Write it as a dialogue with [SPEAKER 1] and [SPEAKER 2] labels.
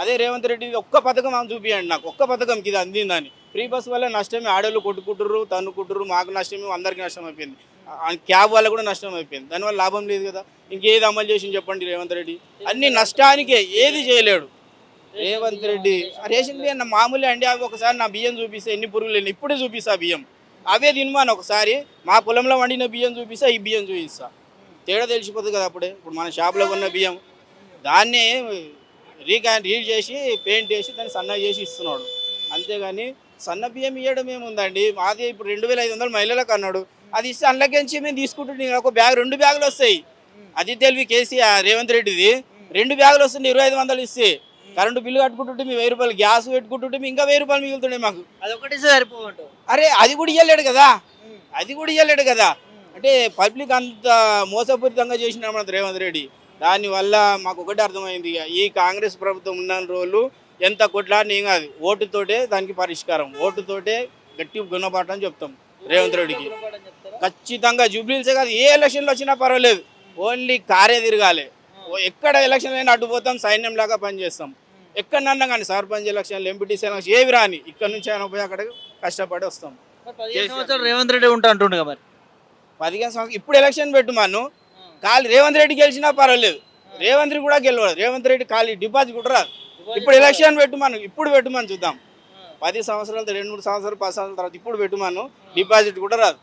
[SPEAKER 1] అదే రేవంత్ రెడ్డి ఒక్క పథకం ఆమె చూపియండి నాకు. ఒక్క పథకంకి ఇది అందిందని. ఫ్రీ బస్ వల్ల నష్టమే ఆడోళ్ళు కొట్టుకుంటుర్రు తన్నుకుంటుర్రు మాకు నష్టమే అందరికీ నష్టం అయిపోయింది. ఆ క్యాబ్ వల్ల కూడా నష్టం అయిపోయింది. దానివల్ల లాభం లేదు కదా. ఇంకేది అమలు చేసి చెప్పండి రేవంత్ రెడ్డి. అన్ని నష్టానికే ఏది చేయలేడు. రేవంత్ రెడ్డి. ఆ రేషన్ బియ్యం నా మామూలే అండి. అవి ఒకసారి నా బియ్యం చూపిస్తే ఎన్ని పురుగులు లేని. ఇప్పుడే చూపిస్తా బియ్యం. అవే తినమాను ఒకసారి మా పొలంలో వండిన బియ్యం చూపిస్తా ఈ బియ్యం చూపిస్తా. తేడా తెలిసిపోతుంది కదా అప్పుడే. ఇప్పుడు మన షాప్లో కొన్న బియ్యం. దాన్నే రీకా రీ చేసి పెయింట్ వేసి దాన్ని సన్న చేసి ఇస్తున్నాడు. అంతేగాని సన్న బియ్యం ఇవ్వడం ఏముందండి? మాది ఇప్పుడు రెండు వేల ఐదు వందలు మహిళలకు అన్నాడు. అది ఇస్తే అందులోకించి మేము తీసుకుంటుంటే ఒక బ్యాగ్ రెండు బ్యాగులు వస్తాయి. అది తెలివి కేసీఆర్ రేవంత్ రెడ్డిది. రెండు బ్యాగులు వస్తుంది ఇరవై ఐదు వందలు ఇస్తే కరెంటు బిల్లు కట్టుకుంటుంటే మీ వెయ్యి రూపాయలు గ్యాస్ పెట్టుకుంటుంటే ఇంకా వెయ్యి రూపాయలు మిగులుతుండే మాకు.
[SPEAKER 2] అదొకటి సరిపోవంటావు
[SPEAKER 1] అరే అది కూడా ఇవ్వలేడు కదా? అది కూడా ఇవ్వలేడు కదా? అంటే పబ్లిక్ అంత మోసపూరితంగా చేసిన రేవంత్ రెడ్డి. దానివల్ల మాకు ఒకటి అర్థమైంది ఈ కాంగ్రెస్ ప్రభుత్వం ఉన్న రోజులు ఎంత కొట్లాడిన ఏం కాదు. ఓటుతోటే దానికి పరిష్కారం ఓటుతోటే గట్టి గుణపాఠం చెప్తాం రేవంత్ రెడ్డికి. ఖచ్చితంగా జూబ్లీల్సే కాదు ఏ ఎలక్షన్లు వచ్చినా పర్వాలేదు ఓన్లీ కారే తిరగాలి. ఎక్కడ ఎలక్షన్ అయినా అడ్డు పోతాం సైన్యం లాగా పనిచేస్తాం. ఎక్కడన్నా కానీ సర్పంచ్ ఎలక్షన్లు ఎంపీటీసీ ఎలక్షన్ ఏవి రాని ఇక్కడ నుంచి అయినా పోయి అక్కడ కష్టపడి వస్తాం.
[SPEAKER 2] సంవత్సరాలు రేవంత్ రెడ్డి ఉంటా అంటుండగా మరి.
[SPEAKER 1] పదిహేను సంవత్సరం ఇప్పుడు ఎలక్షన్ పెట్టుమాను కాలి రేవంత్ రెడ్డి గెలిచినా పర్వాలేదు. రేవంత్ రెడ్డి కూడా గెలవదు రేవంత్ రెడ్డి ఖాళీ డిపాజిట్ కూడా రాదు. ఇప్పుడు ఎలక్షన్ పెట్టుమాను ఇప్పుడు పెట్టుమని చూద్దాం. పది సంవత్సరాలు రెండు మూడు సంవత్సరాలు పది సంవత్సరాల తర్వాత ఇప్పుడు పెట్టుమాను డిపాజిట్ కూడా రాదు.